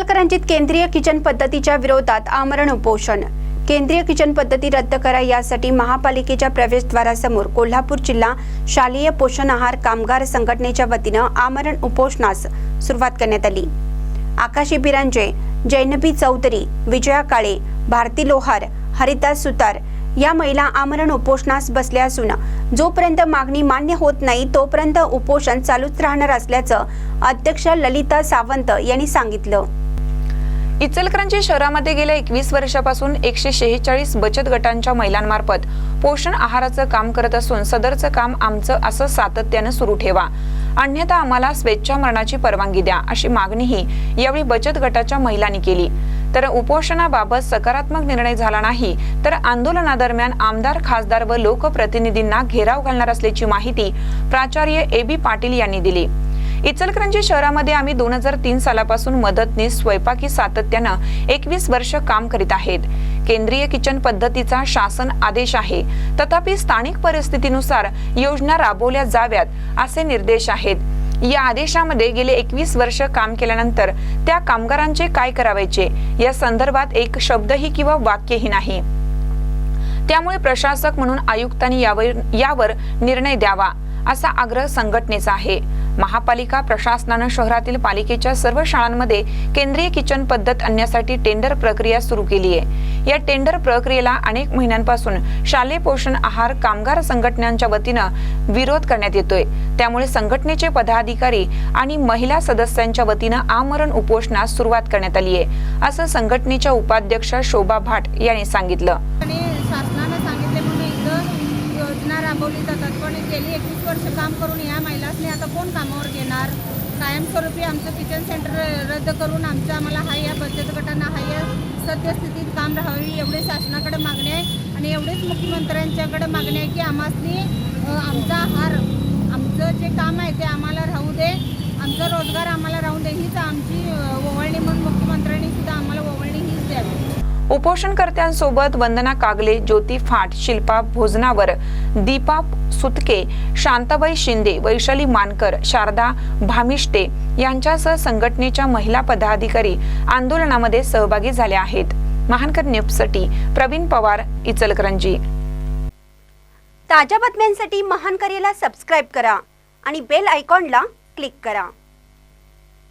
इचलकरंजीत केंद्रीय किचन पद्धतीच्या विरोधात आमरण उपोषण. केंद्रीय किचन पद्धती रद्द करा यासाठी महापालिकेच्या प्रवेशद्वारासमोर कोल्हापूर जिल्हा शालेय पोषण आहार कामगार संघटनेच्या वतीनं आमरण उपोषणास सुरुवात करण्यात आली. आकाशी बिरांजे जैनबी चौधरी विजया काळे भारती लोहार हरिदास सुतार या महिला आमरण उपोषणास बसल्या असून जोपर्यंत मागणी मान्य होत नाही तोपर्यंत उपोषण चालूच राहणार असल्याचं अध्यक्ष ललिता सावंत यांनी सांगितलं. इचलकरंजी शहरामध्ये गेल्या एकवीस वर्षापासून एकशे शेहेचाळीस बचत गटांच्या महिलांमार्फत पोषण आहाराचं काम करत असून सदरचं काम आमचं असं सातत्यानं सुरू ठेवा. अन्यथा आम्हाला स्वेच्छा मरणाची परवानगी द्या अशी मागणीही यावेळी बचत गटाच्या महिलांनी केली. तर उपोषणाबाबत सकारात्मक निर्णय झाला नाही तर आंदोलनादरम्यान आमदार खासदार व लोकप्रतिनिधींना घेराव घालणार असल्याची माहिती प्राचार्य ए बी पाटील यांनी दिली. इचलकरंजी शहरामध्ये आम्ही दोन हजार तीन सालापासून मदतनीस स्वयंपाकी सातत्यानं एकवीस वर्ष काम करीत आहेत. केंद्रीय किचन पद्धतीचा शासन आदेश आहे. तथापि स्थानिक परिस्थितीनुसार योजना राबवल्या जाव्यात असे निर्देश आहेत. या आदेशामध्ये गेले एकवीस वर्ष काम केल्यानंतर त्या कामगारांचे काय करावायचे? या संदर्भात एक शब्दही किंवा वाक्यही नाही. त्यामुळे प्रशासक म्हणून आयुक्तांनी यावर यावर निर्णय द्यावा. असा आग्रह संघटनेचा आहे. महापालिका प्रशासनानं शहरातील पालिकेच्या सर्व शाळांमध्ये केंद्रीय किचन पद्धत आणण्यासाठी टेंडर प्रक्रिया सुरू केली आहे. या टेंडर प्रक्रियेला अनेक महिन्यांपासून शालेय पोषण आहार कामगार संघटनांच्या वतीनं विरोध करण्यात येतोय. त्यामुळे संघटनेचे पदाधिकारी आणि महिला सदस्यांच्या वतीनं आमरण उपोषणास सुरुवात करण्यात आली आहे असं संघटनेच्या उपाध्यक्ष शोभा भाट यांनी सांगितलं आणि शासनानं सांगितले म्हणून इथं योजना राबवली जातात पण गेली एकवीस वर्ष काम करून या महिलांनी आता कोण कामावर घेणार? कायमस्वरूपी आमचं किचन सेंटर रद्द करून आमचं आम्हाला हा या बचत गटांना हा या सद्यस्थितीत काम राहावी एवढे शासनाकडे मागणी आहे. आणि एवढेच मुख्यमंत्र्यांच्याकडे मागणी आहे की आम्हासनी आमचा आहार आमचं जे काम आहे ते आम्हाला राहू दे. आमचा रोजगार आम्हाला राहू दे. हीच आमची ओवळणी ओवाळणी म्हणून मुख्यमंत्र्यांनी सुद्धा आम्हाला ओवाळणी हीच द्यावी उपोषणकर्त्यांसोबत वंदना कागले ज्योती फाट शिल्पा भोजनावर दीपा सुतके शांताबाई शिंदे वैशाली मानकर शारदा भामिष्टे यांच्यासह संघटनेच्या महिला पदाधिकारी आंदोलनामध्ये सहभागी झाल्या आहेत. महानकर न्यूजसाठी प्रवीण पवार इचलकरंजी. ताज्या बातम्यांसाठी महानकरेला सबस्क्राईब करा आणि बेल आयकॉनला क्लिक करा.